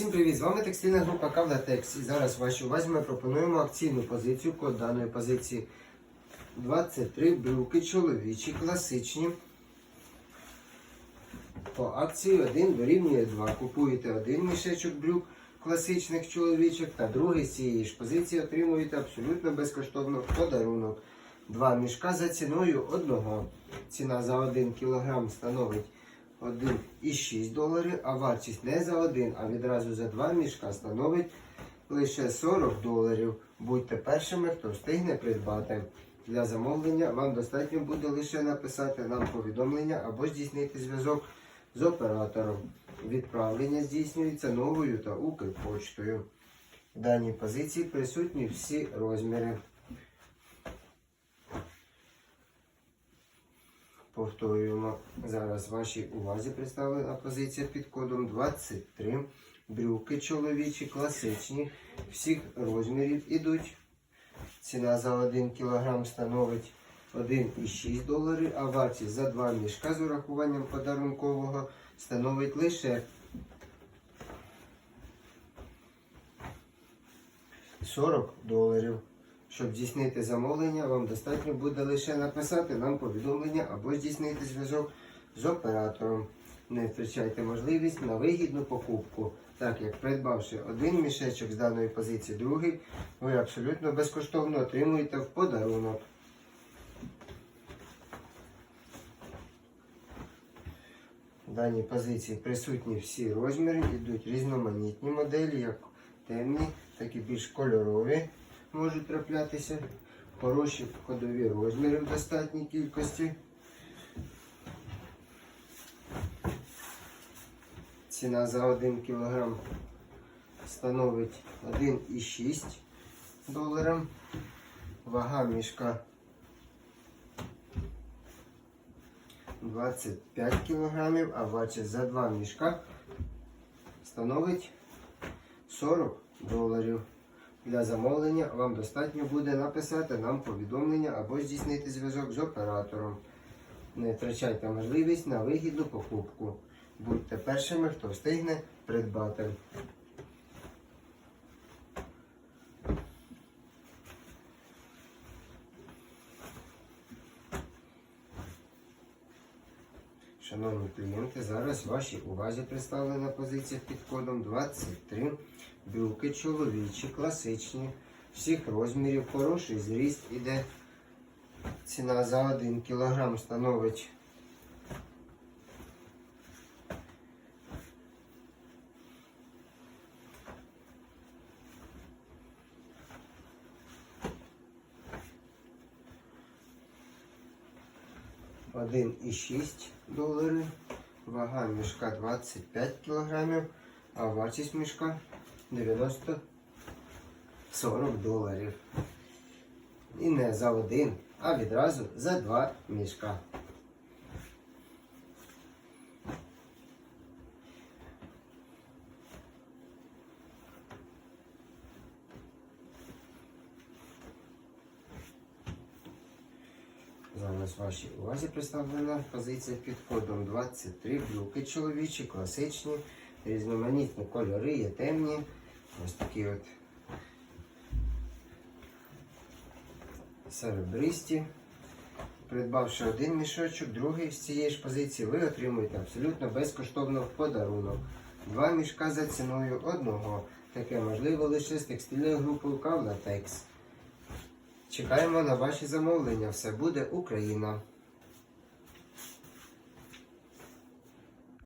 Всім привіт! З вами текстильна група Кавлатекс. І зараз вашій увазі ми пропонуємо акційну позицію. Код даної позиції 23 брюки чоловічі, класичні. По акції 1 дорівнює 2. Купуєте один мішечок брюк класичних чоловічих та другий з цієї ж позиції отримуєте абсолютно безкоштовно подарунок. Два мішка за ціною одного. Ціна за 1 кг становить 1,6 доларів, а вартість не за один, а відразу за два мішка становить лише 40 доларів. Будьте першими, хто встигне придбати. Для замовлення вам достатньо буде лише написати нам повідомлення або здійснити зв'язок з оператором. Відправлення здійснюється новою та Укрпочтою. В даній позиції присутні всі розміри. Повторюємо, зараз вашій увазі представлена позиція під кодом 23. Брюки чоловічі, класичні, всіх розмірів ідуть. Ціна за 1 кг становить 1,6 доларів, а вартість за 2 мішка з урахуванням подарункового становить лише 40 доларів. Щоб здійснити замовлення, вам достатньо буде лише написати нам повідомлення або здійснити зв'язок з оператором. Не втрачайте можливість на вигідну покупку, так як придбавши один мішечок з даної позиції, другий, ви абсолютно безкоштовно отримуєте в подарунок. В даній позиції присутні всі розміри, йдуть різноманітні моделі, як темні, так і більш кольорові можуть траплятися. Хороші ходові розміри в достатній кількості. Ціна за 1 кг становить 1,6 доларів. Вага мішка 25 кг, а вартість за 2 мішка становить 40 доларів. Для замовлення вам достатньо буде написати нам повідомлення або здійснити зв'язок з оператором. Не втрачайте можливість на вигідну покупку. Будьте першими, хто встигне придбати. Шановні клієнти, зараз вашій увазі представлена позиція під кодом 23. Брюки чоловічі, класичні, всіх розмірів, хороший зріст іде. Ціна за 1 кг становить один і 6 доларів, вага мішка 25 кг, а вартість мішка 90 40 доларів. І не за один, а відразу за два мішка. Зараз вашій увазі представлена позиція під кодом 23 брюки чоловічі, класичні, різноманітні кольори, є темні. Ось такі от серебристі. Придбавши один мішочок, другий з цієї ж позиції, ви отримуєте абсолютно безкоштовно в подарунок. Два мішка за ціною одного. Таке можливо лише з текстильною групою Кавлатекс. Чекаємо на ваші замовлення. Все буде Україна!